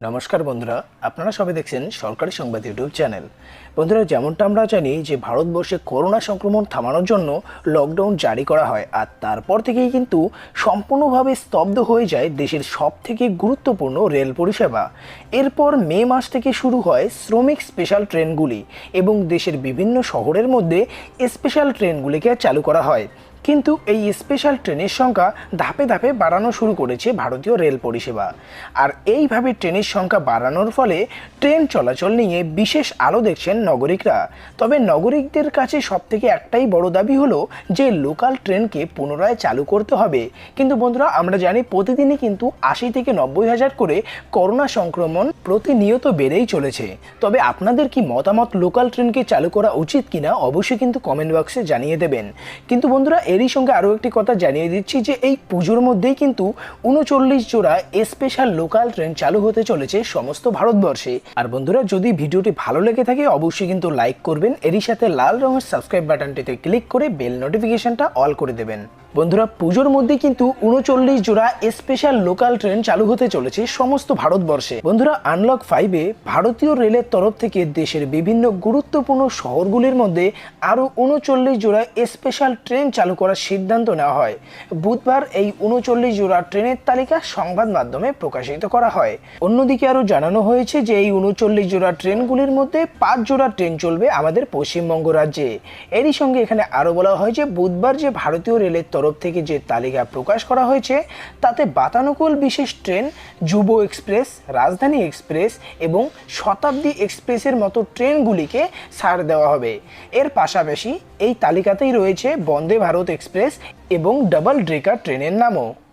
নমস্কার বন্ধুরা, আপনারা সবাই দেখছেন সরকারি সংবাদ ইউটিউব চ্যানেল। বন্ধুরা, যেমনটা আমরা জানি যে ভারতবর্ষে করোনা সংক্রমণ থামানোর জন্য লকডাউন জারি করা হয় আর তারপর থেকেই কিন্তু সম্পূর্ণভাবে স্তব্ধ হয়ে যায় দেশের সব থেকে গুরুত্বপূর্ণ রেল পরিষেবা। এরপর মে মাস থেকে শুরু হয় শ্রমিক স্পেশাল ট্রেনগুলি এবং দেশের বিভিন্ন শহরের মধ্যে স্পেশাল ট্রেনগুলিকে চালু করা হয়। কিন্তু এই স্পেশাল ট্রেনের সংখ্যা ধাপে ধাপে বাড়ানো শুরু করেছে ভারতীয় রেল পরিষেবা। আর এইভাবে ট্রেনের সংখ্যা বাড়ানোর ফলে ট্রেন চলাচল নিয়ে বিশেষ আলো দেখছেন নাগরিকরা। তবে নাগরিকদের কাছে সবথেকে একটাই বড় দাবি হলো যে লোকাল ট্রেনকে পুনরায় চালু করতে হবে। কিন্তু বন্ধুরা, আমরা জানি প্রতিদিনই কিন্তু আশি থেকে নব্বই হাজার করে করোনা সংক্রমণ প্রতিনিয়ত বেড়েই চলেছে। তবে আপনাদের কি মতামত লোকাল ট্রেনকে চালু করা উচিত কিনা অবশ্যই কিন্তু কমেন্ট বক্সে জানিয়ে দেবেন। কিন্তু বন্ধুরা এরই সঙ্গে আরও একটি কথা জানিয়ে দিচ্ছি যে এই পুজোর মধ্যেই কিন্তু উনচল্লিশ জোড়া স্পেশাল লোকাল ট্রেন চালু হতে চলেছে সমস্ত ভারতবর্ষে। আর বন্ধুরা, যদি ভিডিওটি ভালো লেগে থাকে, অবশ্যই কিন্তু লাইক করবেন। এরই সাথে লাল রঙের সাবস্ক্রাইব বাটনটিতে ক্লিক করে বেল নোটিফিকেশনটা অল করে দেবেন। বন্ধুরা, পুজোর মধ্যে কিন্তু উনচল্লিশ জোড়া স্পেশাল লোকাল ট্রেন চালু হতে চলেছে সমস্ত ভারতবর্ষে। বন্ধুরা আনলক ফাইভে ভারতীয় রেলের তরফ থেকে দেশের বিভিন্ন গুরুত্বপূর্ণ শহরগুলির মধ্যে আরও উনচল্লিশ জোড়া স্পেশাল ট্রেন চালু করার সিদ্ধান্ত নেওয়া হয়। বুধবার এই উনচল্লিশ জোড়া ট্রেনের তালিকা সংবাদ মাধ্যমে প্রকাশিত করা হয়। অন্যদিকে আরও জানানো হয়েছে যে, এই উনচল্লিশ জোড়া ট্রেনগুলির মধ্যে পাঁচ জোড়া ট্রেন চলবে আমাদের পশ্চিমবঙ্গ রাজ্যে। এরই সঙ্গে এখানে আরও বলা হয় যে, বুধবার যে ভারতীয় রেলের তরফ থেকে যে তালিকা প্রকাশ করা হয়েছে, তাতে বাতানুকূল বিশেষ ট্রেন, যুব এক্সপ্রেস, রাজধানী এক্সপ্রেস এবং শতাব্দী এক্সপ্রেসের মতো ট্রেনগুলিকে ছাড় দেওয়া হবে। এর পাশাপাশি এই তালিকাতেই রয়েছে বন্দে ভারত এক্সপ্রেস এবং ডাবল ড্রেকার ট্রেনের নামও।